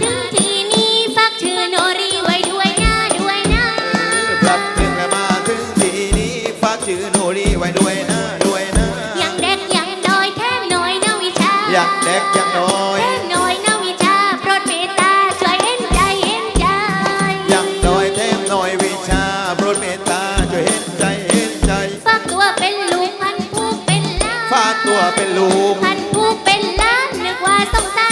ถึงทีนี้ฝากชื่อโนรีไว้ด้วยนะด้วยนะ กลับถึงมาถึงทีนี้ฝากชื่อโนรีไว้ด้วยนะด้วยนะ ยังเด็กยังน้อยแถมน้อยนะวิชาอยากแดกอยากน้อย แถมน้อยนะวิชาโปรดเมตตาช่วยเห็นใจเห็นใจ อยากน้อยแถมน้อยวิชาโปรดเมตตาช่วยเห็นใจเห็นใจ ฝากตัวเป็นลุงพันผู้เป็นล้านฝากตัวเป็นลูก พันผู้เป็นล้านนึกว่าสงสาร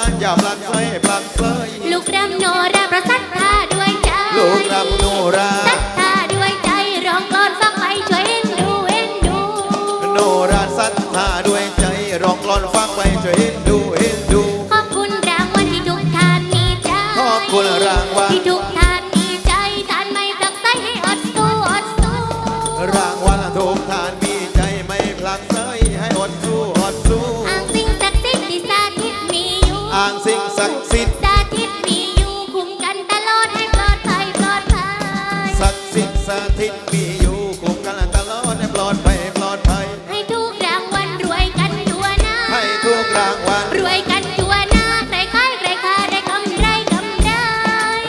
ว่าสงสารอย่าพลักไฟพลักไฟลูกรำโนราประสัทธาด้วยใจลูกรำโนราศรัทธาด้วยใจร้องกลอนฟังไปช่วยเอ็นดูเอ็นดูโนราศรัทธาด้วยใจร้องกลอนฟังไว้ช่วยเห็นดูเห็นดูขอบคุณรางวัลที่ทุกท่านมีใจขอบคุณรางวัล อยู่อ้างสิ่งศักดิ์สิทธิ์สาธิตมีอยู่คุ้มกันตลอดให้ปลอดภัยปลอดภัย ศักดิ์สิทธิ์สถิตมีอยู่คุ้มกันตลอดให้ปลอดภัยปลอดภัย ให้ทุกรางวัลรวยกันทั่วหน้า ให้ทุกรางวัลรวยกันทั่วหน้าใครขายใครขายได้กำไรกำไร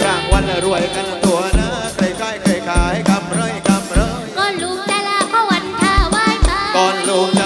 รางวัลรวยกันตัวนะใครขายใครขายกำไรกำไรก็ลูกจะลาเขาวันท่าไหว้ไป ก่อนลูก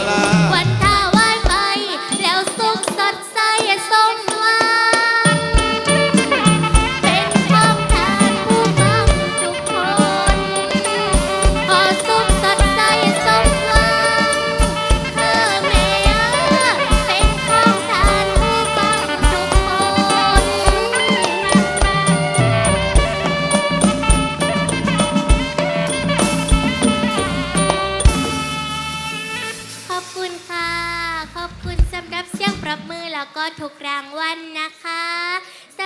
ปรบมือแล้วก็ทุกรางวัลนะคะ